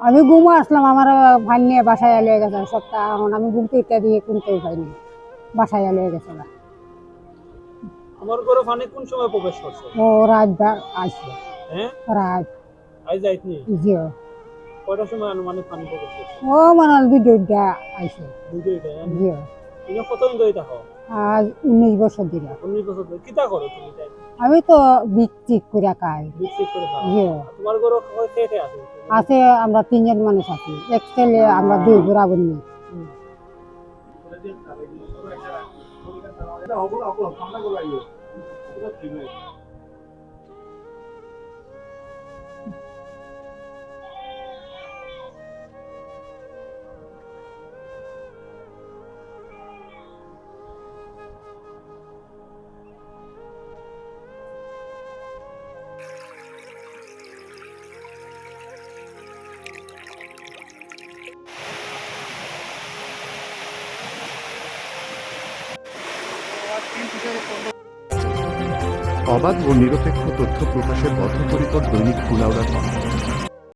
আমি ঘুমো আসলাম আমার নিয়ে বাসায় এলে গেছে। সপ্তাহ এখন আমি ঘুমতে ইত্যাদি কিনতেও পাইনি বাসায় এলে গেছে না তোমার ঘরে পানি কোন সময় প্রবেশ করছে? ও রাত আসছে হ্যাঁ? রাত। আজ যাইতনি কয়টার সময় আনুমানিক পানি প্রবেশ করছে? ও মানে হয় দুইটা আইসে দুইটা তুমি কতদিন ধরে থাকো আজ উনিশ বছর দিল উনিশ বছর ধরে। কিতা করো তুমি আমি তো বিক্রি করে খাই। ঘরে আছে? আমরা তিনজন মানুষ আছি। এক ছেলে আমরা দুই বুড়া বন্ধু হুম। অবাধ ও নিরপেক্ষ তথ্য প্রকাশের বদ্ধপরিকর দৈনিক কুলাউড়ার কণ্ঠ